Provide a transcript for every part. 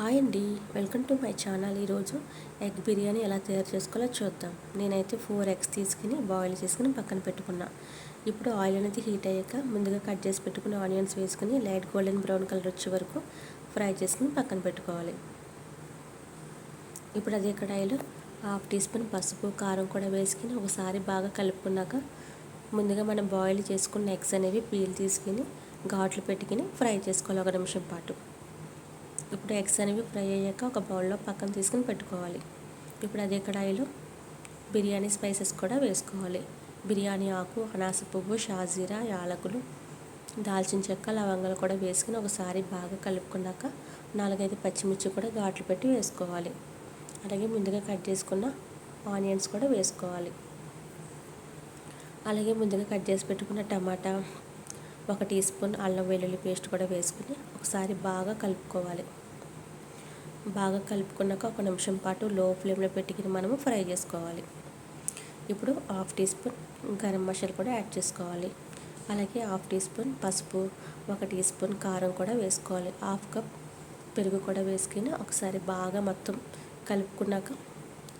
Hi అండి. Welcome to my channel. ఈరోజు egg biryani ఎలా తయారు చేసుకోవాలో చూద్దాం. నేనైతే ఫోర్ ఎగ్స్ తీసుకుని బాయిల్ చేసుకుని పక్కన పెట్టుకున్నా. ఇప్పుడు ఆయిల్ అనేది హీట్ అయ్యాక ముందుగా కట్ చేసి పెట్టుకుని ఆనియన్స్ వేసుకుని లైట్ గోల్డెన్ బ్రౌన్ కలర్ వచ్చే వరకు ఫ్రై చేసుకుని పక్కన పెట్టుకోవాలి. ఇప్పుడు అదే కడాయిలో హాఫ్ టీ స్పూన్ పసుపు కారం కూడా వేసుకుని ఒకసారి బాగా కలుపుకున్నాక ముందుగా మనం బాయిల్ చేసుకున్న ఎగ్స్ అనేవి పీల్ తీసుకుని ఘాట్లు పెట్టుకుని ఫ్రై చేసుకోవాలి. ఒక నిమిషం పాటు ఇప్పుడు ఎగ్స్ అనేవి ఫ్రై అయ్యాక ఒక బౌల్లో పక్కన తీసుకుని పెట్టుకోవాలి. ఇప్పుడు అదే కడాయిలో బిర్యానీ స్పైసెస్ కూడా వేసుకోవాలి. బిర్యానీ ఆకు అనాస పువ్వు షాజీరా యాలకులు దాల్చిన చెక్క లవంగాలు కూడా వేసుకుని ఒకసారి బాగా కలుపుకున్నాక నాలుగైదు పచ్చిమిర్చి కూడా ఘాట్లు పెట్టి వేసుకోవాలి. అలాగే ముందుగా కట్ చేసుకున్న ఆనియన్స్ కూడా వేసుకోవాలి. అలాగే ముందుగా కట్ చేసి పెట్టుకున్న టమాటా ఒక టీ స్పూన్ అల్లం వెల్లుల్లి పేస్ట్ కూడా వేసుకుని ఒకసారి బాగా కలుపుకోవాలి. బాగా కలుపుకున్నాక ఒక నిమిషం పాటు లో ఫ్లేమ్లో పెట్టుకుని మనము ఫ్రై చేసుకోవాలి. ఇప్పుడు half teaspoon garam masala కూడా యాడ్ చేసుకోవాలి. అలాగే హాఫ్ టీ స్పూన్ పసుపు ఒక టీ స్పూన్ కారం కూడా వేసుకోవాలి. హాఫ్ కప్ పెరుగు కూడా వేసుకుని ఒకసారి బాగా మొత్తం కలుపుకున్నాక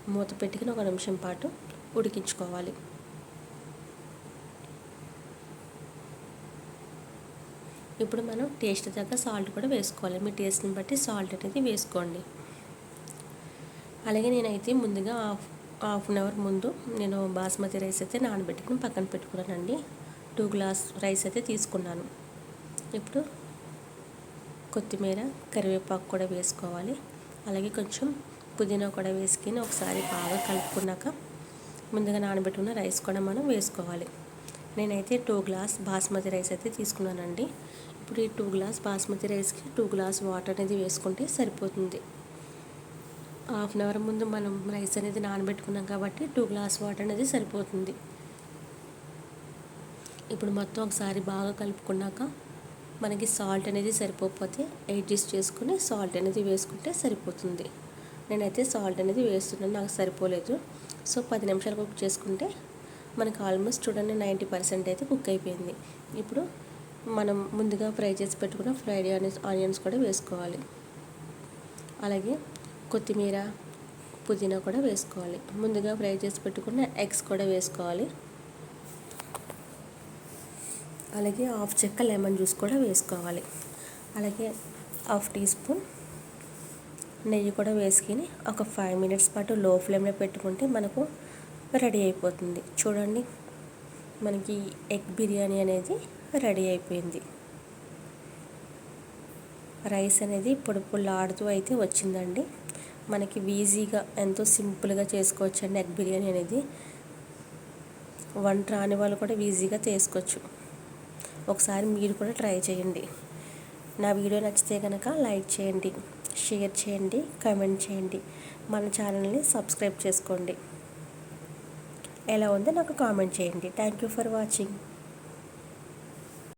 మూత పెట్టుకుని ఒక నిమిషం పాటు ఉడికించుకోవాలి. ఇప్పుడు మనం టేస్ట్ తగ్గ సాల్ట్ కూడా వేసుకోవాలి. మీ టేస్ట్ని బట్టి సాల్ట్ అనేది వేసుకోండి. అలాగే నేనైతే ముందుగా హాఫ్ హాఫ్ అన్ అవర్ ముందు నేను బాస్మతి రైస్ అయితే నానబెట్టుకుని పక్కన పెట్టుకున్నానండి. టూ గ్లాస్ రైస్ అయితే తీసుకున్నాను. ఇప్పుడు కొత్తిమీర కరివేపాకు కూడా వేసుకోవాలి. అలాగే కొంచెం పుదీనా కూడా వేసుకుని ఒకసారి బాగా కలుపుకున్నాక ముందుగా నానబెట్టుకున్న రైస్ కూడా మనం వేసుకోవాలి. నేనైతే టూ గ్లాస్ బాస్మతి రైస్ అయితే తీసుకున్నానండి. ఇప్పుడు ఈ టూ గ్లాస్ బాస్మతి రైస్కి టూ గ్లాస్ వాటర్ అనేది వేసుకుంటే సరిపోతుంది. హాఫ్ అన్ అవర్ ముందు మనం రైస్ అనేది నానబెట్టుకున్నాం కాబట్టి టూ గ్లాస్ వాటర్ అనేది సరిపోతుంది. ఇప్పుడు మొత్తం ఒకసారి బాగా కలుపుకున్నాక మనకి సాల్ట్ అనేది సరిపోకపోతే అడ్జస్ట్ చేసుకుని సాల్ట్ అనేది వేసుకుంటే సరిపోతుంది. నేనైతే సాల్ట్ అనేది వేస్తున్నాను నాకు సరిపోలేదు. సో పది నిమిషాలు కుక్ చేసుకుంటే మనకు ఆల్మోస్ట్ చూడండి నైంటీ పర్సెంట్ అయితే కుక్ అయిపోయింది. ఇప్పుడు మనం ముందుగా ఫ్రై చేసి పెట్టుకున్న ఫ్రైడ్ ఆనియన్స్ ఆనియన్స్ కూడా వేసుకోవాలి. అలాగే కొత్తిమీర పుదీనా కూడా వేసుకోవాలి. ముందుగా ఫ్రై చేసి పెట్టుకున్న ఎగ్స్ కూడా వేసుకోవాలి. అలాగే హాఫ్ చెక్క లెమన్ జ్యూస్ కూడా వేసుకోవాలి. అలాగే హాఫ్ టీ స్పూన్ నెయ్యి కూడా వేసుకుని ఒక ఫైవ్ మినిట్స్ పాటు లో ఫ్లేమ్లో పెట్టుకుంటే మనకు రెడీ అయిపోతుంది. చూడండి. మనకి ఎగ్ బిర్యానీ అనేది రెడీ అయిపోయింది. రైస్ అనేది పొడి పొల్లాడుతూ అయితే వచ్చిందండి. మనకి ఈజీగా ఎంతో సింపుల్గా చేసుకోవచ్చు అండి ఎగ్ బిర్యానీ అనేది. వంట రాని వాళ్ళు కూడా ఈజీగా చేసుకోవచ్చు. ఒకసారి మీరు కూడా ట్రై చేయండి. నా వీడియో నచ్చితే కనుక లైక్ చేయండి షేర్ చేయండి కమెంట్ చేయండి. మన ఛానల్ని సబ్స్క్రైబ్ చేసుకోండి. ఎలా ఉందో నాకు కామెంట్ చేయండి. Thank you for watching